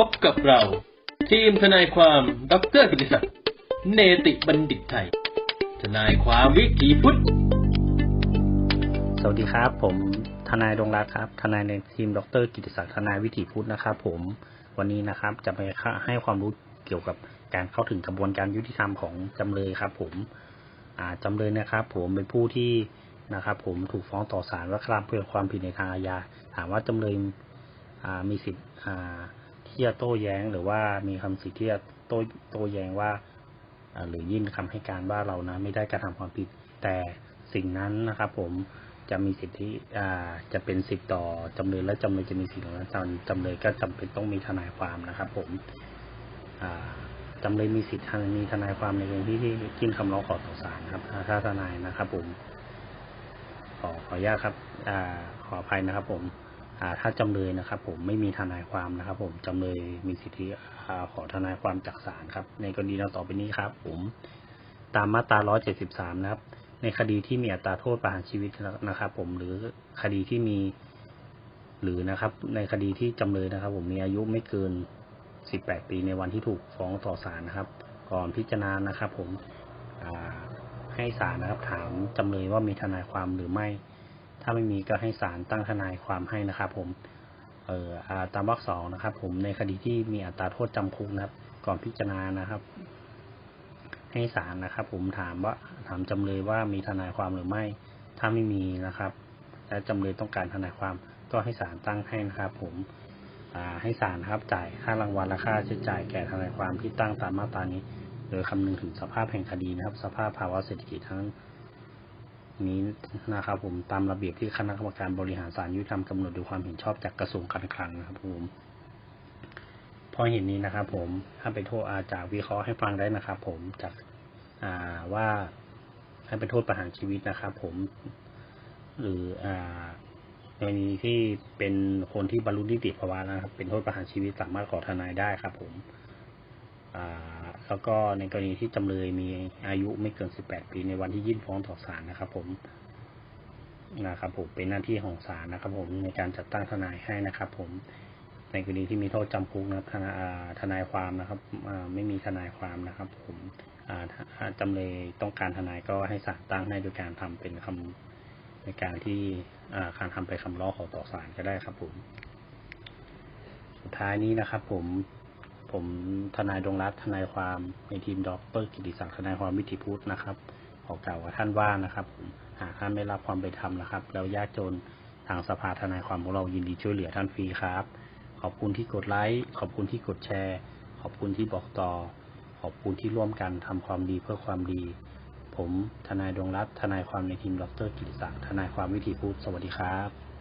พบกับเรา ทีมทนายความดรกิติศักดิ์เนติบัณฑิตไทย ทนายความวิถีพุทธ สวัสดีครับ ผมทนายดงรัตครับ ทนายในทีมดรกิติศักดิ์ทนายวิถีพุทธนะครับผมวันนี้นะครับจะไปให้ความรู้เกี่ยวกับการเข้าถึงกระบวนการยุติธรรมของจำเลยครับ ผมจำเลยนะครับ ผมเป็นผู้ที่นะครับผมถูกฟ้องต่อศาลว่ากระทำเพื่อความผิดในทางอาญา ถามว่าจำเลยมีสิทธิ์ ที่จะโต้แย้งหรือว่ามีคำสิทธิ์ที่จะโต้โต้แย้งว่าหรือยื่นคำให้การว่าเรานะไม่ได้กระทำความผิด แต่สิ่งนั้นนะครับ ผมจะมีสิทธิอ่าจะเป็นสิทธิต่อจำเลยและจำเลยจะมีสิทธิและจำจำเลยก็จำเป็นต้องมีทนายความนะครับ ผมอ่าจำเลยมีสิทธิ์มีทนายความในกรณีที่ยื่นคำร้องขอต่อศาลครับถ้าทนายนะครับ ผมขอขออนุญาตครับ อ่า ขออภัยนะครับผม ถ้าจำเลยนะครับ ผมไม่มีทนายความนะครับ ผมจำเลยมีสิทธิขอทนายความจากศาลครับ ในกรณีดังต่อไปนี้ครับ ผม ตามมาตรา 173 นะครับ ในคดีที่มีอัตราโทษประหารชีวิตนะครับ ผมหรือคดีที่มี หรือนะครับ ในคดีที่จำเลยนะครับ ผมมีอายุไม่เกิน 18 ปีในวันที่ถูกฟ้องต่อศาลนะครับ ก่อนพิจารณานะครับ ผมให้ศาลนะครับ ถามจำเลยว่ามีทนายความหรือไม่ ถ้าไม่มีก็ให้ศาลตั้งทนายความให้นะครับ ผม เอ่อตามวรรคสองนะครับ ผมในคดีที่มีอัตราโทษจำคุกนะครับ ก่อนพิจารณานะครับ ให้ศาลนะครับ ผมถามว่าถามจำเลยว่ามีทนายความหรือไม่ ถ้าไม่มีนะครับ และจำเลยต้องการทนายความก็ให้ศาลตั้งให้นะครับ ผมให้ศาลครับจ่ายค่ารางวัลและค่าใช้จ่ายแก่ทนายความที่ตั้งตามมาตรานี้ โดยคำนึงถึงสภาพแห่งคดีนะครับ สภาพภาวะเศรษฐกิจทั้ง นี้นะครับ ผมตามระเบียบที่คณะกรรมการบริหารศาลยุติธรรมกำหนดโดยความเห็นชอบจากกระทรวงการคลังนะครับ ผมพราะเห็นนี้นะครับ ผมถ้าไปโทษอาจากวิเคราะห์ให้ฟังได้นะครับ ผมจากอ่าว่าให้เป็นโทษประหารชีวิตนะครับ ผมหรืออ่ากรณีที่เป็นคนที่บรรลุนิติภาวะนะครับ เป็นโทษประหารชีวิตสามารถขอทนายได้ครับ ผม อ่า แล้วก็ในกรณีที่จำเลยมีอายุไม่เกิน 18 ปีในวันที่ยื่นฟ้องต่อศาลนะครับ ผมนะครับผมเป็นหน้าที่ของศาลนะครับ ผมในการจัดตั้งทนายให้นะครับ ผมในกรณีที่มีโทษจำคุกนะครับทนายอ่าทนายความนะครับไม่มีทนายความนะครับ ผมจำเลยต้องการทนายก็ให้ศาลตั้งให้โดยการทำเป็นคำในการที่การทำไปนคำร้องขอต่อศาลก็ได้ครับ ผม สุดท้ายนี้นะครับ ผม ผมทนายดวงรัตน์ทนายความในทีมดรกิติศักดิ์ทนายความวิถีพุทธนะครับขอกล่าวกับท่านว่านะครับหากท่านไม่รับความเป็นธรรมนะครับ แล้วยากจนทางสภาทนายความของเรายินดีช่วยเหลือท่านฟรีครับ ขอบคุณที่กดไลค์ขอบคุณที่กดแชร์ ขอบคุณที่บอกต่อ ขอบคุณที่ร่วมกันทำความดีเพื่อความดี ผมทนายดวงรัตน์ทนายความในทีมดรกิติศักดิ์ทนายความวิถีพุทธสวัสดีครับ